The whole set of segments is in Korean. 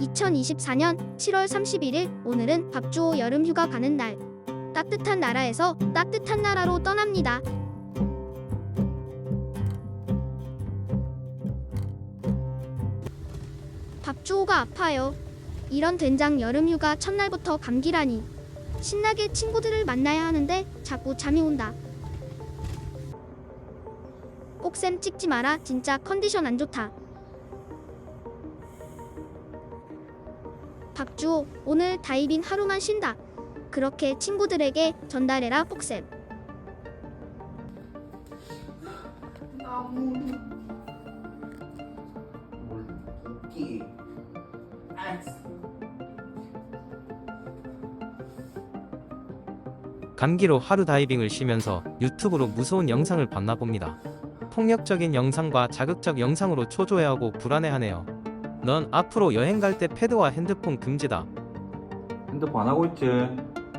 2024년 7월 31일 오늘은 박주호 여름휴가 가는 날. 따뜻한 나라에서 따뜻한 나라로 떠납니다. 박주호가 아파요. 이런 된장 여름휴가 첫날부터 감기라니. 신나게 친구들을 만나야 하는데 자꾸 잠이 온다. 꼭쌤 찍지 마라. 진짜 컨디션 안 좋다. 박주호, 오늘 다이빙 하루만 쉰다. 그렇게 친구들에게 전달해라, 폭쌤. 감기로 하루 다이빙을 쉬면서 유튜브로 무서운 영상을 봤나 봅니다. 폭력적인 영상과 자극적 영상으로 초조해하고 불안해하네요. 넌 앞으로 여행 갈 때 패드와 핸드폰 금지다. 핸드폰 안 하고 있지?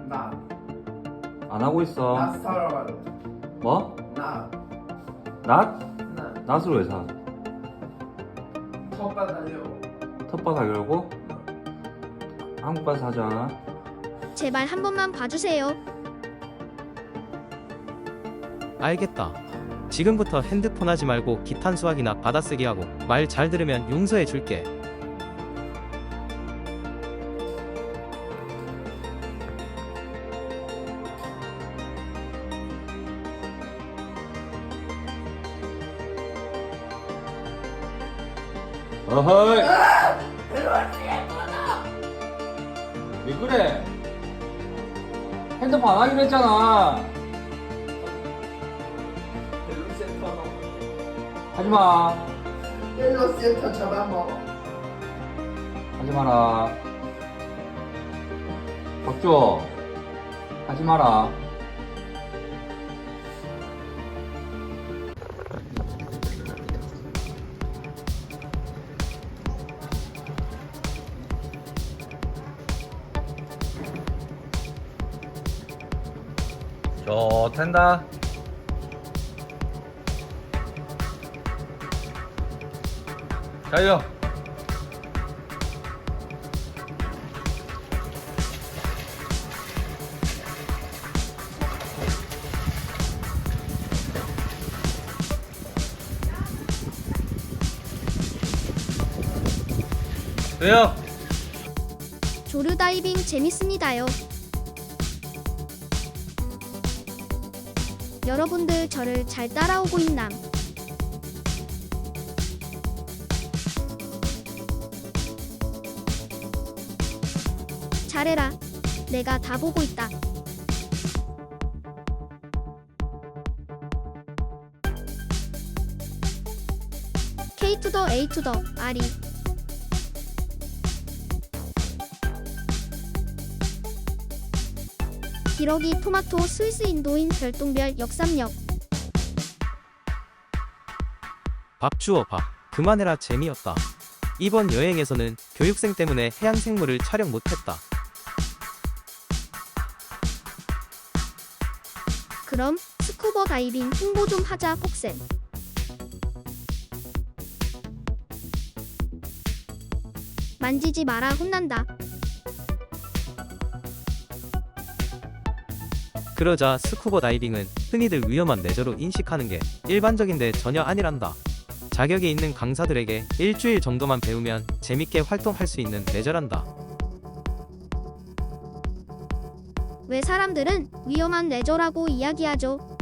나안 하고 있어. 나 사러 뭐? 나 낫? 나 낫을 왜 사? 텃밭 달려 텃밭 하려고? 한국 가서 하자. 제발 한 번만 봐주세요. 알겠다. 지금부터 핸드폰 하지 말고 기탄 수학이나 받아쓰기 하고 말 잘 들으면 용서해 줄게. 어허이! 왜 그래? 핸드폰 안 하기로 했잖아. 벨로센터 하지 마. 벨로센터 잡아먹어 하지 마라. 박주호. 하지 마라. 좋텐다. 자요. 돼요. 조르 다이빙 재밌습니다요. 여러분들 저를 잘 따라오고 있남. 잘해라. 내가 다 보고 있다. K 투더 A 투더 R이 기러기 토마토 스위스 인도인 별똥별 역삼역 밥 주어 밥. 그만해라 재미없다. 이번 여행에서는 교육생 때문에 해양 생물을 촬영 못했다. 그럼 스쿠버 다이빙 홍보 좀 하자 폭쌤 만지지 마라 혼난다 그러자 스쿠버 다이빙은 흔히들 위험한 레저로 인식하는 게 일반적인데 전혀 아니란다. 자격이 있는 강사들에게 일주일 정도만 배우면 재밌게 활동할 수 있는 레저란다. 왜 사람들은 위험한 레저라고 이야기하죠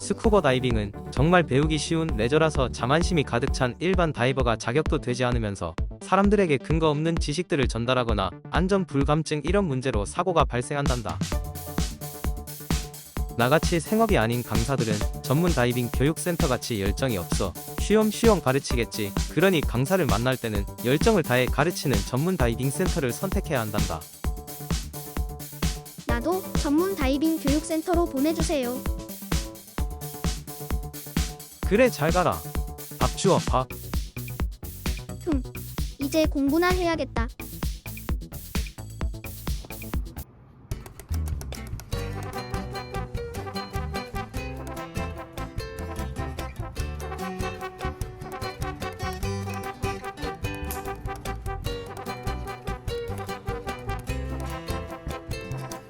스쿠버 다이빙은 정말 배우기 쉬운 레저라서 자만심이 가득 찬 일반 다이버가 자격도 되지 않으면서 사람들에게 근거 없는 지식들을 전달하거나 안전 불감증 이런 문제로 사고가 발생한단다. 나같이 생업이 아닌 강사들은 전문 다이빙 교육센터 같이 열정이 없어 쉬엄쉬엄 가르치겠지. 그러니 강사를 만날 때는 열정을 다해 가르치는 전문 다이빙 센터를 선택해야 한단다. 나도 전문 다이빙 교육센터로 보내주세요 그래 잘 가라. 밥 주어 밥. 흠 이제 공부나 해야겠다.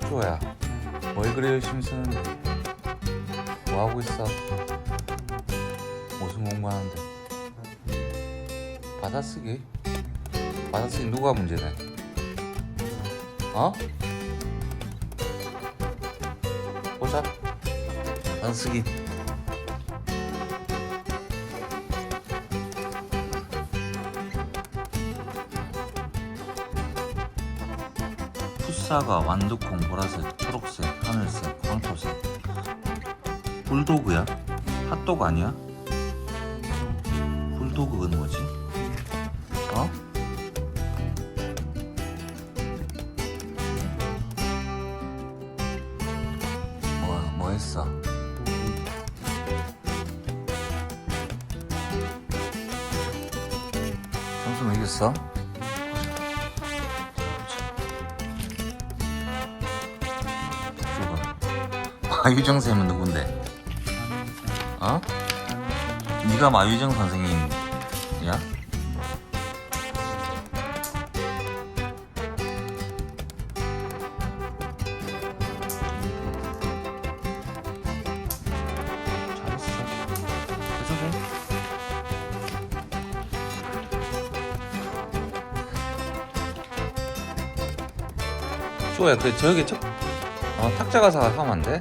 쪼야, 뭘 그리 열심히 쓰는데? 뭐 하고 있어? 무슨 공부하는데? 받아쓰기? 받아쓰기 누가 문제네? 어? 보자 받아쓰기 푸사가 완두콩 보라색, 초록색, 하늘색, 황토색 불도그야? 핫도그 아니야? 불도그는 뭐지? 누가? 마유정 쌤은 누군데? 어? 네가 마유정 선생님이야? 쇼야, 그 저기 저 어, 탁자 가서 하면 안 돼?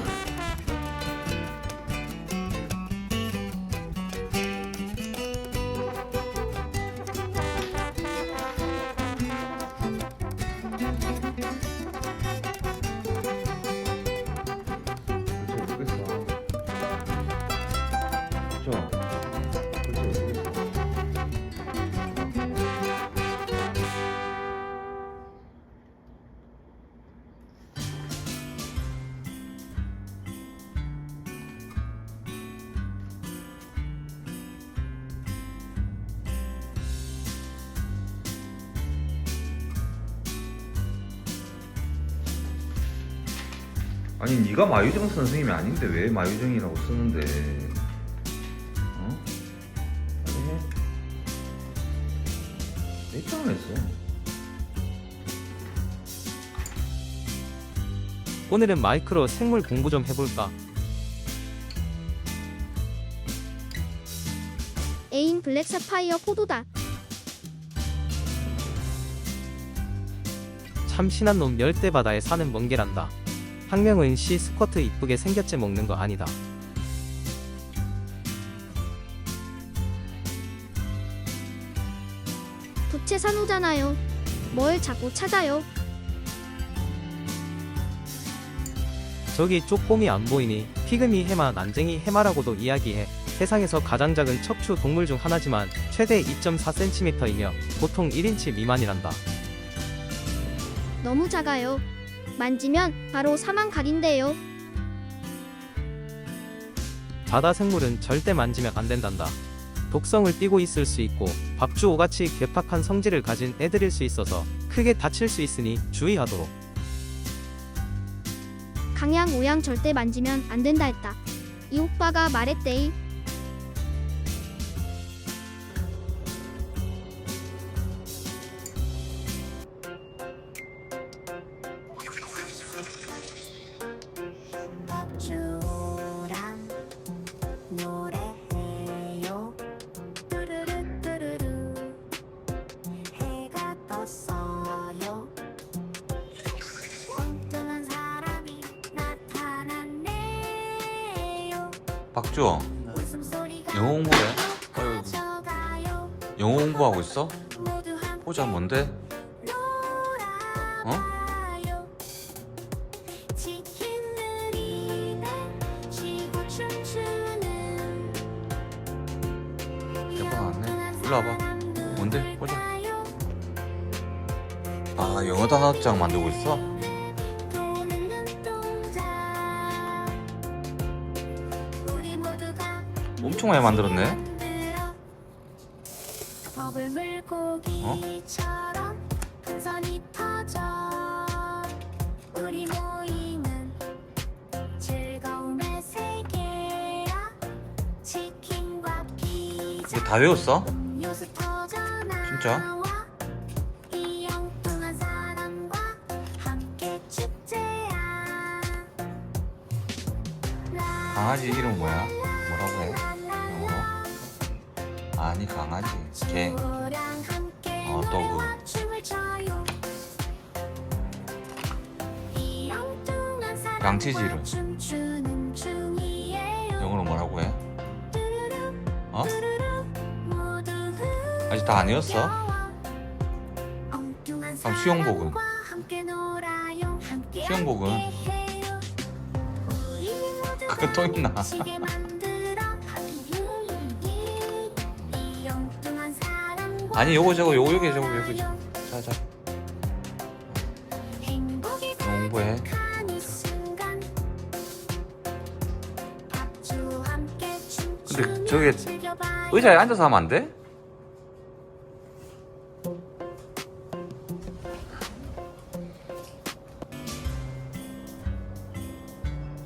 아니 네가 마유정 선생님이 아닌데 왜 마유정이라고 쓰는데 어? 빨리 해 내입장을 했어 오늘은 마이크로 생물 공부 좀 해볼까? 에인 블랙 사파이어 포도다. 참 신한 놈 열대 바다에 사는 멍게란다. 학명은 시 스쿼트 이쁘게 생겼지 먹는 거 아니다. 부채 산호잖아요. 뭘 자꾸 찾아요. 저기 쪼꼬미 안 보이니 피그미 해마 난쟁이 해마라고도 이야기해 세상에서 가장 작은 척추 동물 중 하나지만 최대 2.4cm이며 보통 1인치 미만이란다. 너무 작아요. 만지면 바로 사망 각인데요. 바다 생물은 절대 만지면 안 된단다. 독성을 띠고 있을 수 있고 박주오같이 괴팍한 성질을 가진 애들일 수 있어서 크게 다칠 수 있으니 주의하도록. 강양 오양 절대 만지면 안 된다 했다. 이 오빠가 말했대이. 웃음소리가 영어 공부해? 가져가요 영어 공부하고 있어? 보자 뭔데? 춤추는 대박 나왔네 일로 와봐 뭔데? 보자 아 영어 단어장 만들고 있어? 엄청 많이 만들었네 만들어 버블 물고기처럼 풍선이 터져 우리 모임은 즐거움의 세계야 치킨과 피자 이거 다 외웠어? 음료수 터져나와 진짜? 이 엉뚱한 사람과 함께 축제야 강아지 이름 뭐야? 뭐라고 해? 아니 강아지 개 어, 어, 또 그. 양치지 이름. 영어로 뭐라고 해? 어? 아직 다안 외웠어? 그럼 수영복은? 수영복은? 수영복은? 그거 또 있나? 아니 요거 저거 요거 여기 저거 여기 자자. 공부해 근데 저게 의자에 앉아서 하면 안 돼?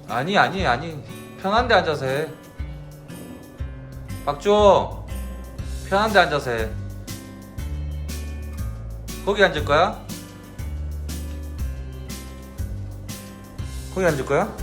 아니 아니 아니. 편한 데 앉아서 해. 박주호 편한 데 앉아서 해 거기 앉을 거야? 거기 앉을 거야?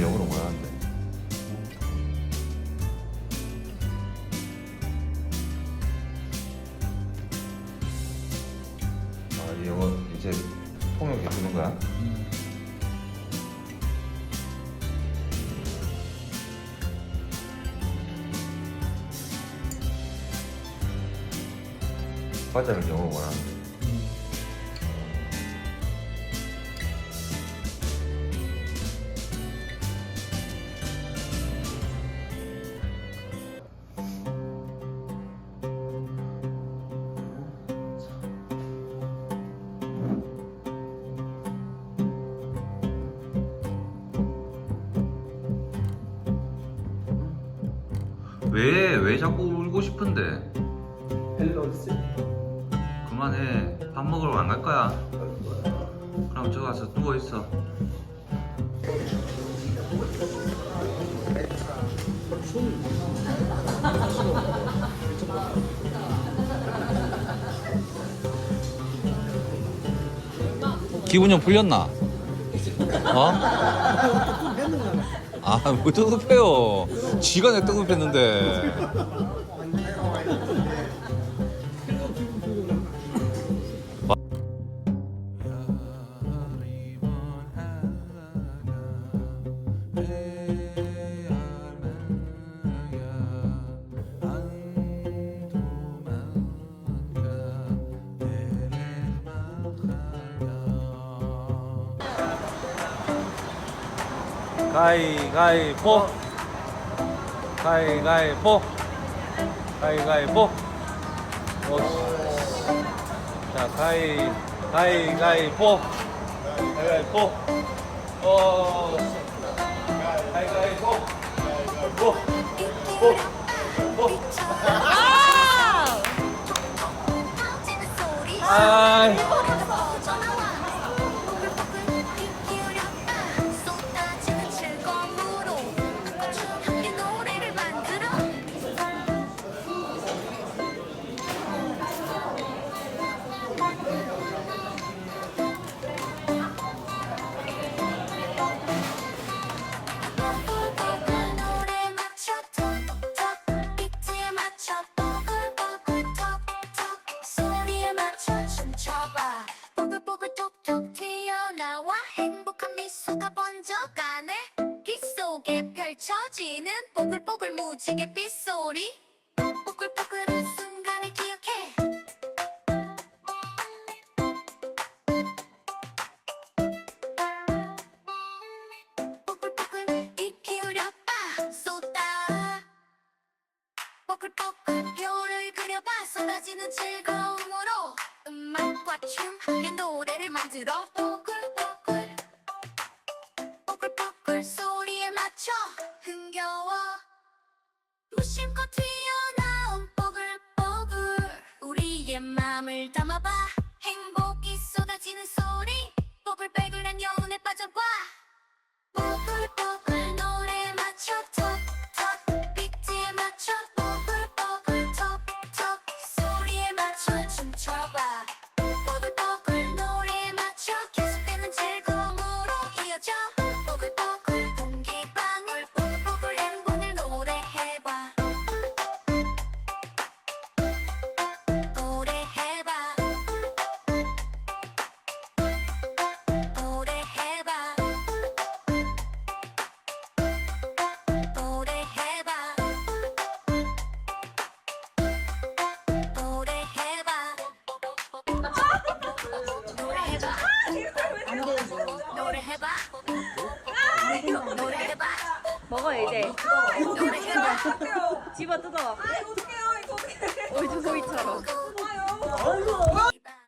영어로 뭐라 하는데? 과자를 영어로 뭐라 하는데? 왜, 왜 자꾸 울고 싶은데? 센터. 그만해. 밥 먹으러 안 갈 거야. 그럼 저 가서 누워 있어. 기분 좀 풀렸나? 어? 아, 왜 뜨겁해요? 지가 내 뜨겁했는데. 가위가위보 가위가위보 가위가위보 오씨. 자 가위 가위가위보 가위가위보 어 가위가위보 보 아이. 노 Purple mood, sige peace 너의 마음을 담아봐. 행복이 쏟아지는 소리. 뽀글뽀글한 여운에 빠져봐. 뽀글뽀글 노래 맞춰 먹어 아, 이제. 아, 아, 집어 뜯어. 아, 이거 어떡해요, 이거 어떡해. 오이 소이처럼. 아유.